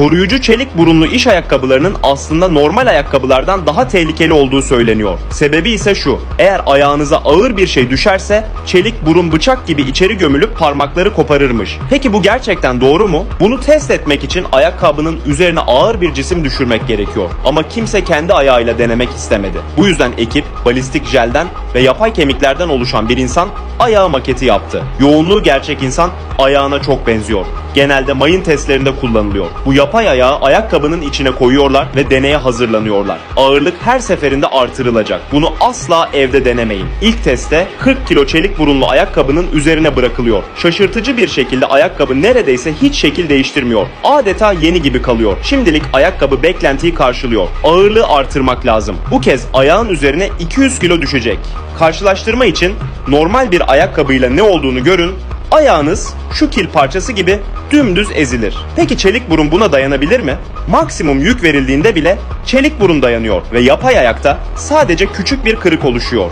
Koruyucu çelik burunlu iş ayakkabılarının aslında normal ayakkabılardan daha tehlikeli olduğu söyleniyor. Sebebi ise şu. Eğer ayağınıza ağır bir şey düşerse çelik burun bıçak gibi içeri gömülüp parmakları koparırmış. Peki bu gerçekten doğru mu? Bunu test etmek için ayakkabının üzerine ağır bir cisim düşürmek gerekiyor. Ama kimse kendi ayağıyla denemek istemedi. Bu yüzden ekip balistik jelden ve yapay kemiklerden oluşan bir insan ayağı maketi yaptı. Yoğunluğu gerçek insan ayağına çok benziyor. Genelde mayın testlerinde kullanılıyor. Bu yapay ayağı ayakkabının içine koyuyorlar ve deneye hazırlanıyorlar. Ağırlık her seferinde artırılacak. Bunu asla evde denemeyin. İlk testte 40 kilo çelik burunlu ayakkabının üzerine bırakılıyor. Şaşırtıcı bir şekilde ayakkabı neredeyse hiç şekil değiştirmiyor. Adeta yeni gibi kalıyor. Şimdilik ayakkabı beklentiyi karşılıyor. Ağırlığı artırmak lazım. Bu kez ayağın üzerine 200 kilo düşecek. Karşılaştırma için normal bir ayakkabıyla ne olduğunu görün Ayağınız şu kil parçası gibi dümdüz ezilir. Peki çelik burun buna dayanabilir mi? Maksimum yük verildiğinde bile çelik burun dayanıyor ve yapay ayakta sadece küçük bir kırık oluşuyor.